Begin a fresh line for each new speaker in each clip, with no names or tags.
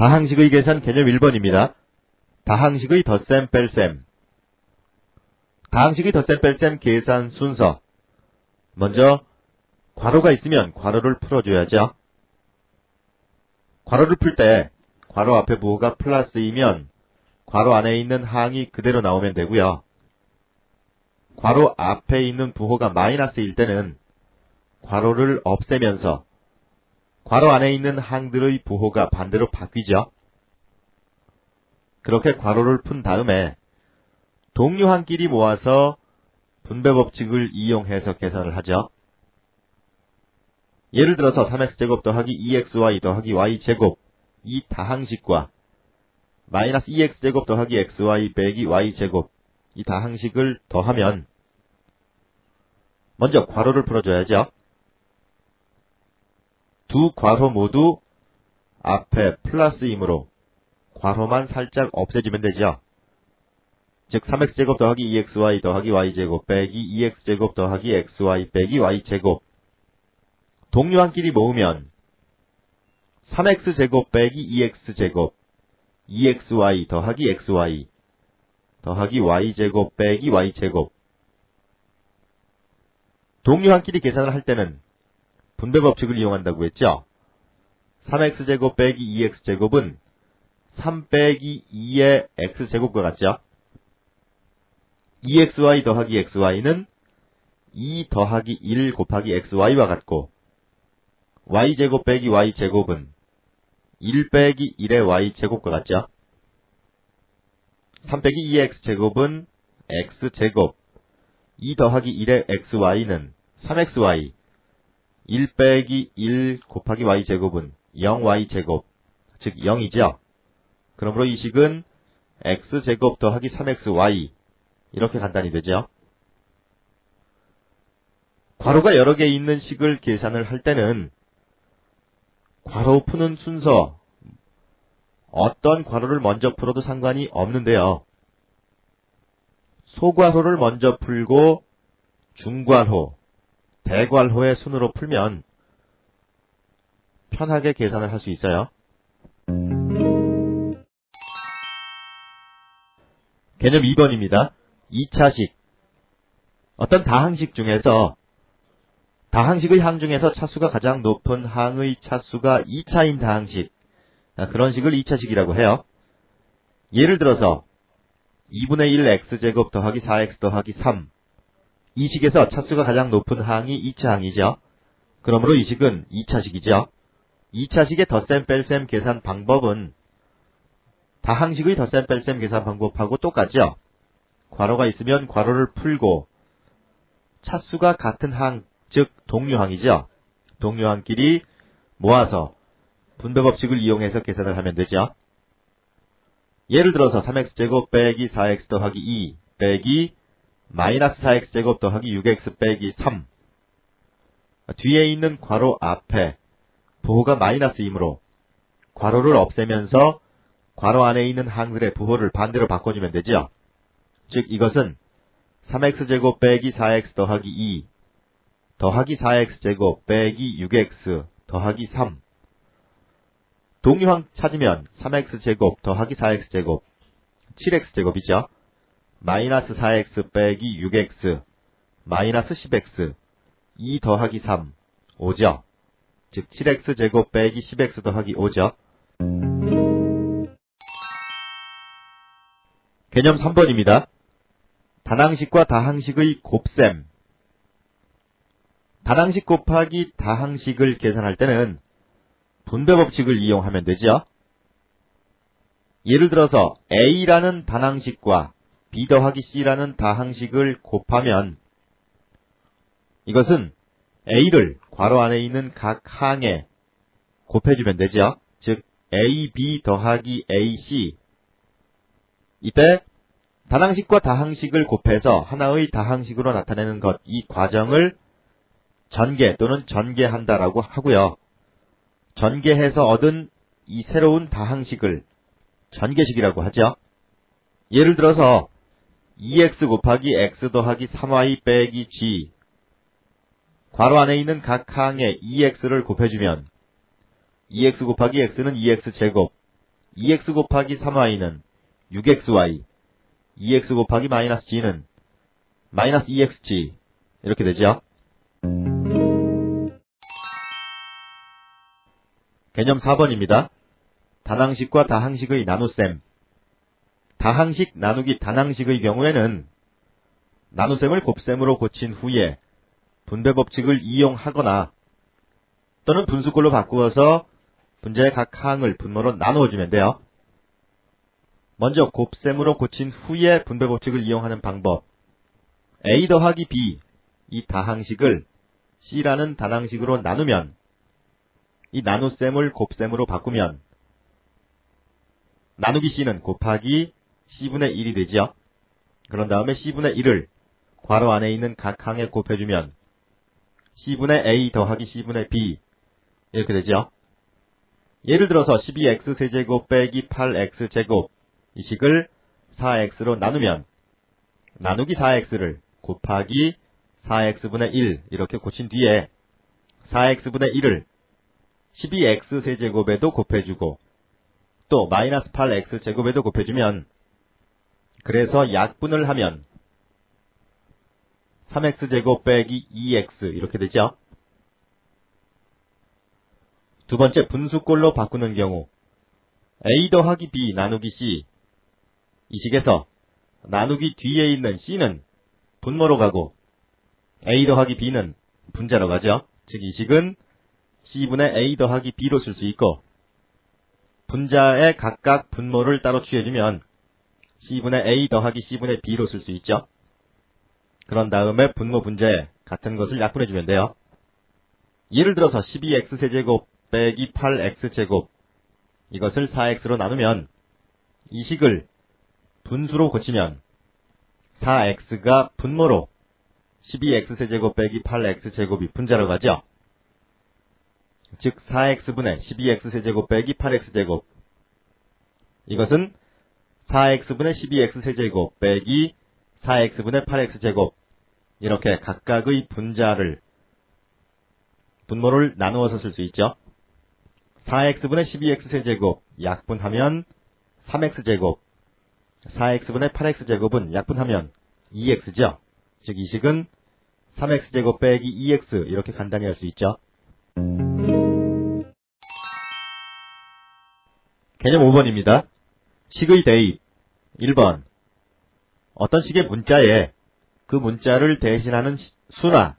다항식의 계산 개념 1번입니다. 다항식의 덧셈 뺄셈 다항식의 덧셈 뺄셈 계산 순서 먼저 괄호가 있으면 괄호를 풀어줘야죠. 괄호를 풀 때 괄호 앞에 부호가 플러스이면 괄호 안에 있는 항이 그대로 나오면 되고요. 괄호 앞에 있는 부호가 마이너스일 때는 괄호를 없애면서 괄호 안에 있는 항들의 부호가 반대로 바뀌죠. 그렇게 괄호를 푼 다음에 동료항끼리 모아서 분배 법칙을 이용해서 계산을 하죠. 예를 들어서 3x제곱 더하기 2xy 더하기 y제곱 이 다항식과 마이너스 2x제곱 더하기 xy 빼기 y제곱 이 다항식을 더하면 먼저 괄호를 풀어줘야죠. 두 괄호 모두 앞에 플러스이므로 괄호만 살짝 없애주면 되죠. 즉 3x제곱 더하기 2xy 더하기 y제곱 빼기 2x제곱 더하기 xy 빼기 y제곱 동료한끼리 모으면 3x제곱 빼기 2x제곱 2xy 더하기 xy 더하기 y제곱 빼기 y제곱 동료한끼리 계산을 할 때는 분배 법칙을 이용한다고 했죠. 3x제곱 빼기 2x제곱은 3 빼기 2의 x제곱과 같죠. 2xy 더하기 xy는 2 더하기 1 곱하기 xy와 같고 y제곱 빼기 y제곱은 1 빼기 1의 y제곱과 같죠. 3 빼기 2의 x제곱은 x제곱 2 더하기 1의 xy는 3xy 1 빼기 1 곱하기 y제곱은 0y제곱 즉 0이죠. 그러므로 이 식은 x제곱 더하기 3xy 이렇게 간단히 되죠. 괄호가 여러 개 있는 식을 계산을 할 때는 괄호 푸는 순서 어떤 괄호를 먼저 풀어도 상관이 없는데요. 소괄호를 먼저 풀고 중괄호, 대괄호의 순으로 풀면 편하게 계산을 할 수 있어요. 개념 2번입니다. 2차식. 어떤 다항식 중에서 다항식의 항 중에서 차수가 가장 높은 항의 차수가 2차인 다항식. 아, 그런 식을 2차식이라고 해요. 예를 들어서 2분의 1 x제곱 더하기 4x 더하기 3. 이 식에서 차수가 가장 높은 항이 2차 항이죠. 그러므로 이 식은 2차식이죠. 2차식의 덧셈 뺄셈 계산 방법은 다항식의 덧셈 뺄셈 계산 방법하고 똑같죠. 괄호가 있으면 괄호를 풀고 차수가 같은 항, 즉 동류항이죠. 동류항끼리 모아서 분배 법칙을 이용해서 계산을 하면 되죠. 예를 들어서 3x제곱 빼기 4x 더하기 2 빼기 마이너스 4x제곱 더하기 6x 빼기 3 뒤에 있는 괄호 앞에 부호가 마이너스이므로 괄호를 없애면서 괄호 안에 있는 항들의 부호를 반대로 바꿔주면 되죠. 즉 이것은 3x제곱 빼기 4x 더하기 2 더하기 4x제곱 빼기 6x 더하기 3 동류항 찾으면 3x제곱 더하기 4x제곱 7x제곱이죠. 마이너스 4x 빼기 6x 마이너스 10x 2 더하기 3 5죠. 즉 7x제곱 빼기 10x 더하기 5죠. 개념 3번입니다. 단항식과 다항식의 곱셈 단항식 곱하기 다항식을 계산할 때는 분배 법칙을 이용하면 되죠. 예를 들어서 A라는 단항식과 B 더하기 C라는 다항식을 곱하면 이것은 A를 괄호 안에 있는 각 항에 곱해주면 되죠. 즉 AB 더하기 AC 이때 단항식과 다항식을 곱해서 하나의 다항식으로 나타내는 것, 이 과정을 전개 또는 전개한다라고 하고요. 전개해서 얻은 이 새로운 다항식을 전개식이라고 하죠. 예를 들어서 2x 곱하기 x 더하기 3y 빼기 g 괄호 안에 있는 각 항에 2x를 곱해주면 2x 곱하기 x는 2x 제곱 2x 곱하기 3y는 6xy, 2x 곱하기 마이너스 g는 마이너스 2xg 이렇게 되죠. 개념 4번입니다. 단항식과 다항식의 나눗셈 다항식 나누기 단항식의 경우에는 나눗셈을 곱셈으로 고친 후에 분배 법칙을 이용하거나 또는 분수꼴로 바꾸어서 분자의 각 항을 분모로 나누어주면 돼요. 먼저 곱셈으로 고친 후에 분배 법칙을 이용하는 방법 a 더하기 b 이 다항식을 c라는 단항식으로 나누면 이 나눗셈을 곱셈으로 바꾸면 나누기 c는 곱하기 c분의 1이 되죠. 그런 다음에 c분의 1을 괄호 안에 있는 각 항에 곱해주면 c분의 a 더하기 c분의 b 이렇게 되죠. 예를 들어서 12x 세제곱 빼기 8x 제곱 이 식을 4x로 나누면 나누기 4x를 곱하기 4x분의 1 이렇게 고친 뒤에 4x분의 1을 12x 세제곱에도 곱해주고 또 마이너스 8x 제곱에도 곱해주면 그래서 약분을 하면 3x제곱 빼기 2x 이렇게 되죠. 두 번째 분수꼴로 바꾸는 경우 a 더하기 b 나누기 c 이 식에서 나누기 뒤에 있는 c는 분모로 가고 a 더하기 b는 분자로 가죠. 즉 이 식은 c분의 a 더하기 b로 쓸 수 있고 분자의 각각 분모를 따로 취해주면 c분의 a 더하기 c분의 b로 쓸 수 있죠. 그런 다음에 분모 분자에 같은 것을 약분해 주면 돼요. 예를 들어서 12x세제곱 빼기 8x제곱 이것을 4x로 나누면 이 식을 분수로 고치면 4x가 분모로 12x세제곱 빼기 8x제곱이 분자로 가죠. 즉 4x분의 12x세제곱 빼기 8x제곱 이것은 4x분의 12x세제곱 빼기 4x분의 8x제곱 이렇게 각각의 분자를 분모를 나누어서 쓸 수 있죠. 4x분의 12x세제곱 약분하면 3x제곱 4x분의 8x제곱은 약분하면 2x죠. 즉 이 식은 3x제곱 빼기 2x 이렇게 간단히 할 수 있죠. 개념 5번입니다. 식의 대입. 1번. 어떤 식의 문자에 그 문자를 대신하는 수나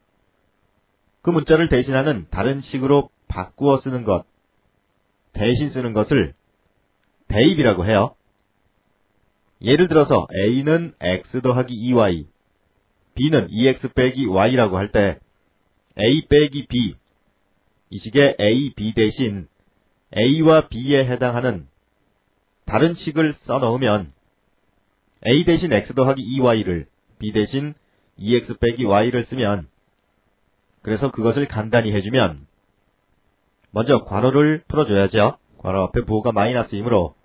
그 문자를 대신하는 다른 식으로 바꾸어 쓰는 것, 대신 쓰는 것을 대입이라고 해요. 예를 들어서 a는 x 더하기 2y, b는 2x 빼기 y라고 할 때 a 빼기 b, 이 식의 a, b 대신 a와 b에 해당하는 다른 식을 써 넣으면 a 대신 x 더하기 2y를 b 대신 2x 빼기 y를 쓰면 그래서 그것을 간단히 해주면 먼저 괄호를 풀어줘야죠. 괄호 앞에 부호가 마이너스이므로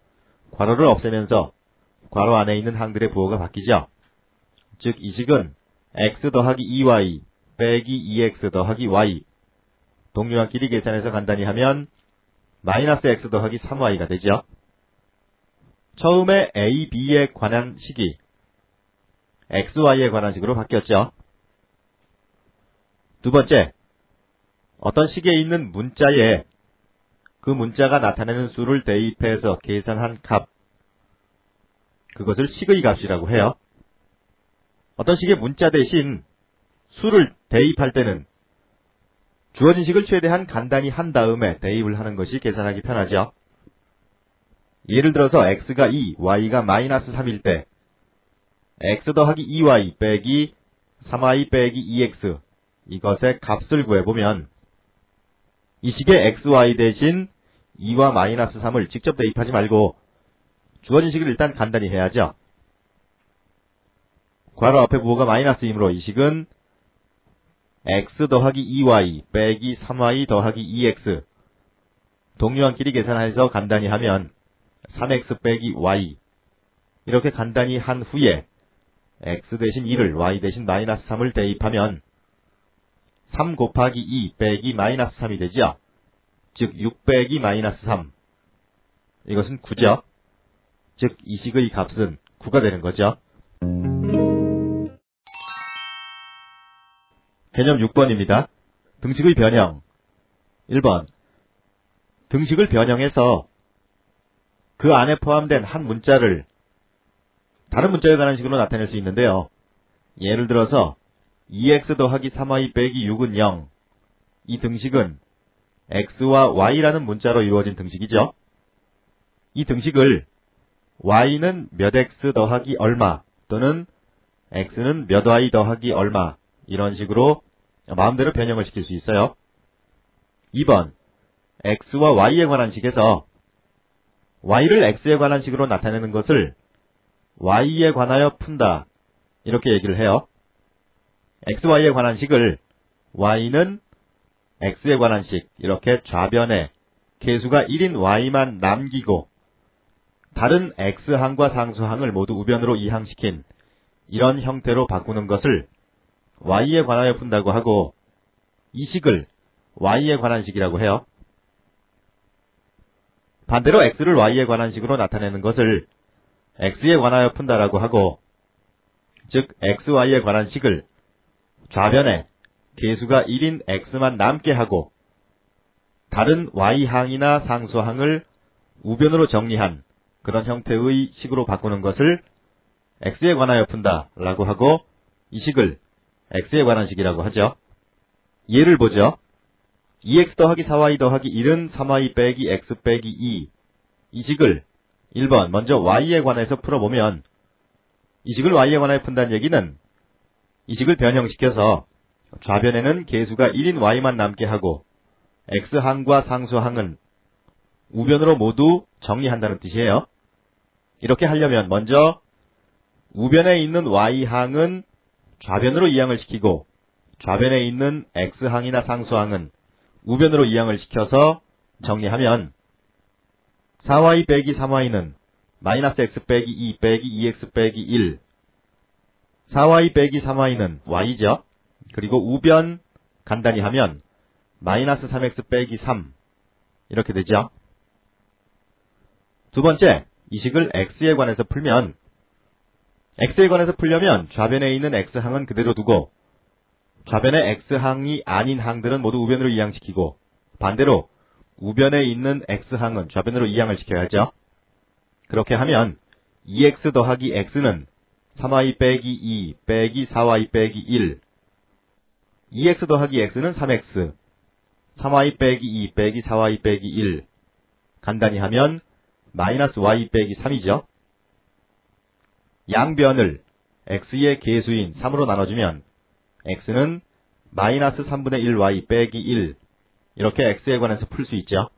괄호를 없애면서 괄호 안에 있는 항들의 부호가 바뀌죠. 즉 이 식은 x 더하기 2y 빼기 2x 더하기 y 동류한끼리 계산해서 간단히 하면 마이너스 x 더하기 3y가 되죠. 처음에 a, b에 관한 식이 x, y에 관한 식으로 바뀌었죠. 두 번째, 어떤 식에 있는 문자에 그 문자가 나타내는 수를 대입해서 계산한 값, 그것을 식의 값이라고 해요. 어떤 식의 문자 대신 수를 대입할 때는 주어진 식을 최대한 간단히 한 다음에 대입을 하는 것이 계산하기 편하죠. 예를 들어서 x가 2, y가 마이너스 3일 때 x 더하기 2y 빼기 3y 빼기 2x 이것의 값을 구해보면 이 식의 xy 대신 2와 마이너스 3을 직접 대입하지 말고 주어진 식을 일단 간단히 해야죠. 괄호 앞에 부호가 마이너스이므로 이 식은 x 더하기 2y 빼기 3y 더하기 2x 동류한끼리 계산해서 간단히 하면 3x 빼기 y 이렇게 간단히 한 후에 x 대신 2를 y 대신 마이너스 3을 대입하면 3 곱하기 2 빼기 마이너스 3이 되죠. 즉6 빼기 마이너스 3 이것은 9죠. 즉 이 식의 값은 9가 되는 거죠. 개념 6번입니다. 등식의 변형 1번 등식을 변형해서 그 안에 포함된 한 문자를 다른 문자에 관한 식으로 나타낼 수 있는데요. 예를 들어서 2x 더하기 3y 빼기 6은 0. 이 등식은 x와 y라는 문자로 이루어진 등식이죠. 이 등식을 y는 몇 x 더하기 얼마 또는 x는 몇 y 더하기 얼마 이런 식으로 마음대로 변형을 시킬 수 있어요. 2번 x와 y에 관한 식에서 y를 x에 관한 식으로 나타내는 것을 y에 관하여 푼다 이렇게 얘기를 해요. xy에 관한 식을 y는 x에 관한 식 이렇게 좌변에 개수가 1인 y만 남기고 다른 x항과 상수항을 모두 우변으로 이항시킨 이런 형태로 바꾸는 것을 y에 관하여 푼다고 하고 이 식을 y에 관한 식이라고 해요. 반대로 x를 y에 관한 식으로 나타내는 것을 x에 관하여 푼다라고 하고 즉 xy에 관한 식을 좌변에 개수가 1인 x만 남게 하고 다른 y항이나 상수항을 우변으로 정리한 그런 형태의 식으로 바꾸는 것을 x에 관하여 푼다라고 하고 이 식을 x에 관한 식이라고 하죠. 예를 보죠. 2x 더하기 4y 더하기 1은 3y 빼기 x 빼기 2. 이 식을 1번 먼저 y에 관해서 풀어보면 이 식을 y에 관하여 푼다는 얘기는 이 식을 변형시켜서 좌변에는 개수가 1인 y만 남게 하고 x항과 상수항은 우변으로 모두 정리한다는 뜻이에요. 이렇게 하려면 먼저 우변에 있는 y항은 좌변으로 이항을 시키고 좌변에 있는 x항이나 상수항은 우변으로 이항을 시켜서 정리하면 4y 빼기 3y는 마이너스 x 빼기 2 빼기 2x 빼기 1 4y 빼기 3y는 y죠. 그리고 우변 간단히 하면 마이너스 3x 빼기 3 이렇게 되죠. 두 번째, 이 식을 x에 관해서 풀면 x에 관해서 풀려면 좌변에 있는 x항은 그대로 두고 좌변의 x항이 아닌 항들은 모두 우변으로 이항시키고 반대로 우변에 있는 x항은 좌변으로 이항을 시켜야죠. 그렇게 하면 2x 더하기 x는 3y 빼기 2 빼기 4y 빼기 1 2x 더하기 x는 3x 3y 빼기 2 빼기 4y 빼기 1 간단히 하면 마이너스 y 빼기 3이죠. 양변을 x의 개수인 3으로 나눠주면 x는 마이너스 3분의 1y 빼기 1 이렇게 x에 관해서 풀 수 있죠.